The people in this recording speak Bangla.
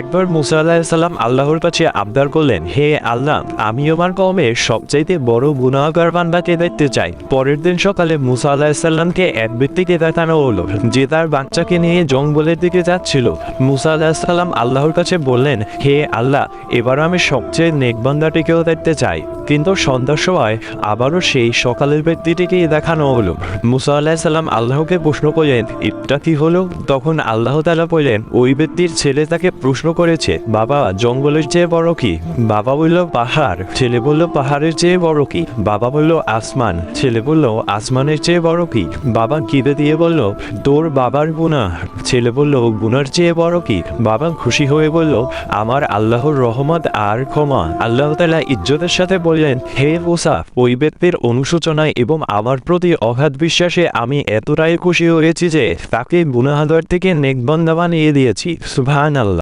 একবার মুসা আলাহিসাল্লাম আল্লাহর কাছে আবদার করলেন, হে আল্লাহ, আমি আমার কমের সবচাইতে বড় গুণাগার বান্দাকে দেখতে চাই। পরের দিন সকালে মুসা আলাহিসাল্লামকে এক ব্যক্তিকে দেখানো হলো, যে তার বাচ্চাকে নিয়ে জঙ্গলের দিকে যাচ্ছিল। মুসা আলাহিসাল্লাম আল্লাহর কাছে বললেন, হে আল্লাহ, এবার আমি সবচেয়ে নেকবান্দাটিকেও দেখতে চাই। কিন্তু সন্ধ্যার সময় আবারও সেই সকালের ব্যক্তিটিকেই দেখানো হলো। মুসা আলাহিসাল্লাম আল্লাহকে প্রশ্ন করলেন, এটা কি হলো? তখন আল্লাহ তালা বললেন, ওই ব্যক্তির ছেলে তাকে প্রশ্ন করেছে, বাবা, জঙ্গলের চেয়ে বড় কি? বাবা বলল, পাহাড়। ছেলে বলল, পাহাড়ের চেয়ে বড় কি? বাবা বলল, আসমান। ছেলে বলল, আসমানের চেয়ে বড় কি? বাবা কিবে দিয়ে বলল, তোর বাবার গুণা ছেলে বলল, গুনার চেয়ে বড় কি? বাবা খুশি হয়ে বলল, আমার আল্লাহর রহমত আর ক্ষমা। আল্লাহ তালা ইজ্জতের সাথে বললেন, হে ওসা ওই ব্যক্তির অনুশোচনায় এবং আমার প্রতি অগাধ বিশ্বাসে আমি এতটাই খুশি হয়েছি যে তাকে বুনাহাদার থেকে নেকবন্দা বানিয়ে দিয়েছি। সুভান আল্লাহ